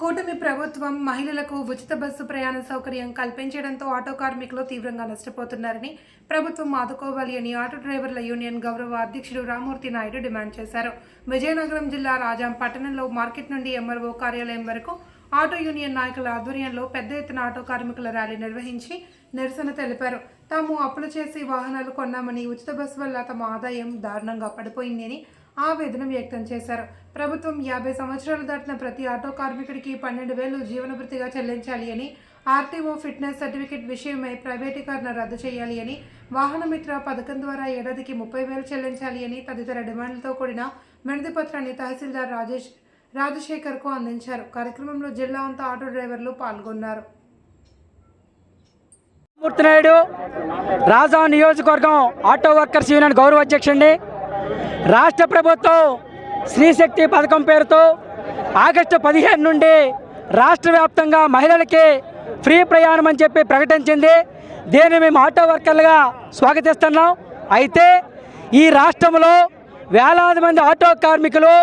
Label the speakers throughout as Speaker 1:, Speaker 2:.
Speaker 1: కూటమి ప్రభుత్వం మహిళలకు ఉచిత బస్సు ప్రయాణ సౌకర్యం కల్పించడంతో ఆటో కార్మికులు తీవ్రంగా నష్టపోతున్నారని ప్రభుత్వం ఆదుకోవాలి అని ఆటో డ్రైవర్ల యూనియన్ గౌరవ అధ్యక్షుడు రామూర్తి నాయుడు డిమాండ్ చేశారు. విజయనగరం జిల్లా రాజాం పట్టణంలో మార్కెట్ నుండి ఎంఆర్ఓ కార్యాలయం వరకు ఆటో యూనియన్ నాయకుల ఆధ్వర్యంలో పెద్ద ఎత్తున ఆటో కార్మికుల ర్యాలీ నిర్వహించి నిరసన తెలిపారు. తాము అప్పులు చేసి వాహనాలు కొన్నామని ఉచిత బస్సు వల్ల తమ ఆదాయం దారుణంగా పడిపోయిందని ఆవేదన వ్యక్తం చేశారు. ప్రభుత్వం యాభై సంవత్సరాలు దాటిన ప్రతి ఆటో కార్మికుడికి పన్నెండు వేలు జీవనభృతిగా చెల్లించాలి అని ఆర్టీఓ ఫిట్నెస్ సర్టిఫికేట్ విషయమై ప్రైవేటీకరణ రద్దు చేయాలి అని వాహనమిత్ర పథకం ద్వారా ఏడాదికి ముప్పై వేలు చెల్లించాలి అని తదితర డిమాండ్లతో కూడిన వినతి పత్రాన్ని తహసీల్దార్ రాజేష్ రాజశేఖర్కు అందించారు. కార్యక్రమంలో జిల్లా అంతా ఆటో డ్రైవర్లు పాల్గొన్నారు.
Speaker 2: మూర్తినాయుడు రాజా నియోజకవర్గం ఆటో వర్కర్స్ యూనియన్ గౌరవ అధ్యక్షుడిని రాష్ట్ర ప్రభుత్వం స్త్రీశక్తి పథకం పేరుతో ఆగస్టు పదిహేను నుండి రాష్ట్ర వ్యాప్తంగా మహిళలకి ఫ్రీ ప్రయాణం అని చెప్పి ప్రకటించింది. దీన్ని మేము ఆటో వర్కర్లుగా స్వాగతిస్తున్నాం. అయితే ఈ రాష్ట్రంలో వేలాది మంది ఆటో కార్మికులు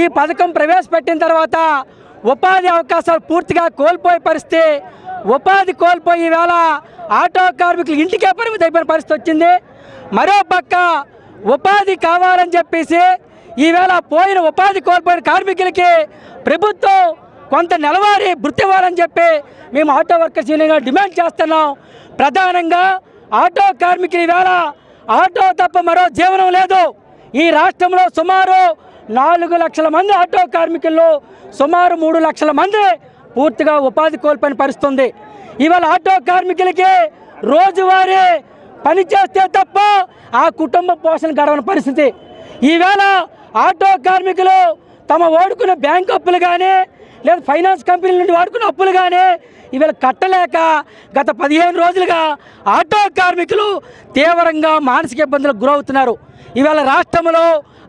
Speaker 2: ఈ పథకం ప్రవేశపెట్టిన తర్వాత ఉపాధి అవకాశాలు పూర్తిగా కోల్పోయే పరిస్థితి ఉపాధి కోల్పోయి వేళ ఆటో కార్మికులు ఇంటికే పరిమితి అయిపోయిన పరిస్థితి వచ్చింది. మరో పక్క ఉపాధి కావాలని చెప్పేసి ఈవేళ పోయిన ఉపాధి కోల్పోయిన కార్మికులకి ప్రభుత్వం కొంత నెలవారీ భృతి ఇవ్వాలని చెప్పి మేము ఆటో వర్కర్స్ యూనియన్గా డిమాండ్ చేస్తున్నాం. ప్రధానంగా ఆటో కార్మికులు ఈవేళ ఆటో తప్ప మరో జీవనం లేదు. ఈ రాష్ట్రంలో సుమారు నాలుగు లక్షల మంది ఆటో కార్మికుల్లో సుమారు మూడు లక్షల మంది పూర్తిగా ఉపాధి కోల్పోయిన పరిస్థితుంది ఇవాళ ఆటో కార్మికులకి రోజువారీ పని చేస్తే తప్ప ఆ కుటుంబ పోషణ గడవని పరిస్థితి. ఈవేళ ఆటో కార్మికులు తమ వాడుకున్న బ్యాంక్ అప్పులు కానీ లేదా ఫైనాన్స్ కంపెనీల నుండి వాడుకున్న అప్పులు కానీ ఇవాళ కట్టలేక గత పదిహేను రోజులుగా ఆటో కార్మికులు తీవ్రంగా మానసిక ఇబ్బందులకు గురవుతున్నారు. ఇవాళ రాష్ట్రంలో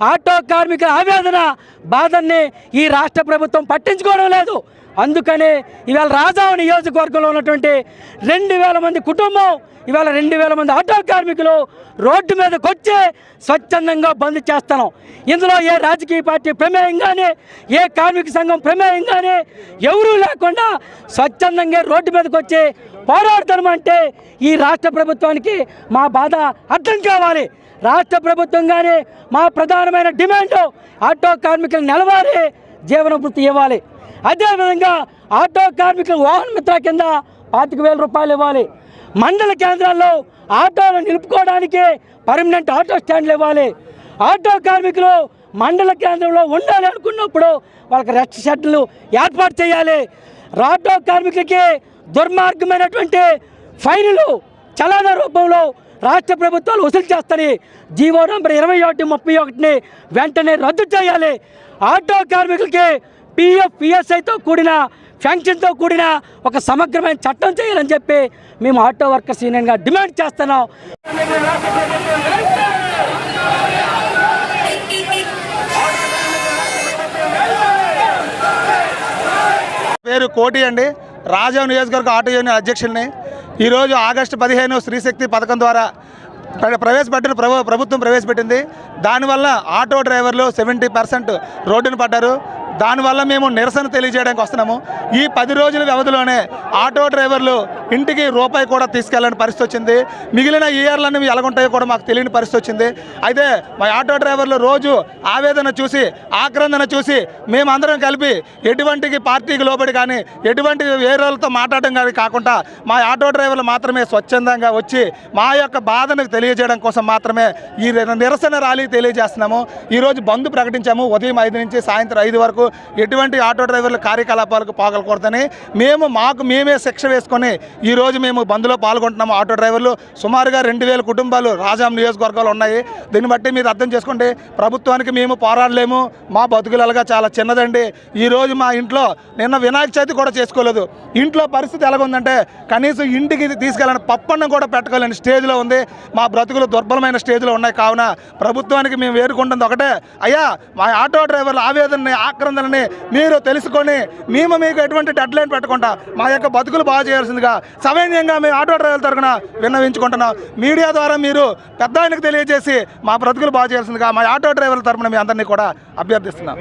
Speaker 2: ఆటో కార్మికుల ఆవేదన బాధల్ని ఈ రాష్ట్ర ప్రభుత్వం పట్టించుకోవడం లేదు. అందుకనే ఇవాళ రాజావు నియోజకవర్గంలో ఉన్నటువంటి రెండు వేల మంది కుటుంబం ఇవాళ రెండు వేల మంది ఆటో కార్మికులు రోడ్డు మీదకి వచ్చి స్వచ్ఛందంగా బంద్ చేస్తాను ఇందులో ఏ రాజకీయ పార్టీ ప్రమేయం కానీ ఏ కార్మిక సంఘం ప్రమేయం కానీ ఎవరూ లేకుండా స్వచ్ఛందంగా రోడ్డు మీదకి వచ్చి పోరాడుతున్నాం అంటే ఈ రాష్ట్ర ప్రభుత్వానికి మా బాధ అర్థం కావాలి. రాష్ట్ర ప్రభుత్వం కానీ మా ప్రధానమైన డిమాండ్ ఆటో కార్మికులు నెలవారి జీవన వృత్తి ఇవ్వాలి. అదేవిధంగా ఆటో కార్మికులు వాహన మిత్ర కింద పాతిక వేల రూపాయలు ఇవ్వాలి. మండల కేంద్రాల్లో ఆటోలు నిలుపుకోవడానికి పర్మనెంట్ ఆటో స్టాండ్లు ఇవ్వాలి. ఆటో కార్మికులు మండల కేంద్రంలో ఉండాలి అనుకున్నప్పుడు వాళ్ళకి రెస్ట్ షెడ్లు ఏర్పాటు చేయాలి. ఆటో కార్మికులకి దుర్మార్గమైనటువంటి ఫైన్లు చలాన రూపంలో రాష్ట్ర ప్రభుత్వాలు వసూలు చేస్తాయి. జీవో నంబర్ ఇరవై ఒకటి ముప్పై ఒకటిని వెంటనే రద్దు చేయాలి. ఆటో కార్మికులకి పిఎఫ్ పిఎస్ఐతో కూడిన పెన్షన్తో కూడిన ఒక సమగ్రమైన చట్టం చేయాలని చెప్పి మేము ఆటో వర్కర్స్ యూనియన్గా డిమాండ్ చేస్తున్నాం.
Speaker 3: పేరు కోటి అండి. రాజా నియోజకవర్గ ఆటో యూనియన్ అధ్యక్షుల్ని ఈరోజు ఆగస్టు పదిహేను స్త్రీశక్తి పథకం ద్వారా ప్రవేశపెట్టిన ప్రభు ప్రభుత్వం ప్రవేశపెట్టింది. దానివల్ల ఆటో డ్రైవర్లు సెవెంటీ పర్సెంట్ రోడ్డును పడ్డారు. దానివల్ల మేము నిరసన తెలియజేయడానికి వస్తున్నాము. ఈ పది రోజుల వ్యవధిలోనే ఆటో డ్రైవర్లు ఇంటికి రూపాయి కూడా తీసుకెళ్ళని పరిస్థితి వచ్చింది. మిగిలిన ఇయర్లన్నీ ఎలాగుంటాయో కూడా మాకు తెలియని పరిస్థితి వచ్చింది. అయితే మా ఆటో డ్రైవర్లు రోజు ఆవేదన చూసి ఆక్రందన చూసి మేమందరం కలిపి ఎటువంటి పార్టీకి లోబడి కానీ ఎటువంటి వేరేలతో మాట్లాడడం కానీ కాకుండా మా ఆటో డ్రైవర్లు మాత్రమే స్వచ్ఛందంగా వచ్చి మా యొక్క బాధను తెలియజేయడం కోసం మాత్రమే ఈ నిరసన ర్యాలీ తెలియజేస్తున్నాము. ఈరోజు బంద్ ప్రకటించాము. ఉదయం ఐదు నుంచి సాయంత్రం ఐదు వరకు ఎటువంటి ఆటో డ్రైవర్ల కార్యకలాపాలకు పోగలకూడదని మేము మాకు మేమే శిక్ష వేసుకొని ఈరోజు మేము బంద్లో పాల్గొంటున్నాము. ఆటో డ్రైవర్లు సుమారుగా రెండు వేల కుటుంబాలు రాజాం నియోజకవర్గాలు ఉన్నాయి. దీన్ని బట్టి మీరు అర్థం చేసుకోండి ప్రభుత్వానికి మేము పోరాడలేము. మా బతుకులగా చాలా చిన్నదండి. ఈరోజు మా ఇంట్లో నిన్న వినాయక చవితి కూడా చేసుకోలేదు. ఇంట్లో పరిస్థితి ఎలాగుందంటే కనీసం ఇంటికి తీసుకెళ్ళని పప్పన్నం కూడా పెట్టుకోలేని స్టేజ్లో ఉంది. మా బ్రతుకులు దుర్బలమైన స్టేజ్లో ఉన్నాయి. కావున ప్రభుత్వానికి మేము వేరుకుంటుంది ఒకటే. అయ్యా మా ఆటో డ్రైవర్ల ఆవేదనని ఆక్రందనని మీరు తెలుసుకొని మేము మీకు ఎటువంటి డెడ్ లైన్ పెట్టకుండా మా యొక్క బతుకులు బాగా చేయాల్సిందిగా సవైన్యంగా మేము ఆటో డ్రైవర్ల తరఫున విన్నవించుకుంటున్నాం. మీడియా ద్వారా మీరు పెద్ద తెలియజేసి మా బ్రతుకులు బాగా చేయాల్సిందిగా మా ఆటో డ్రైవర్ల తరఫున మీ అందరినీ కూడా అభ్యర్థిస్తున్నాం.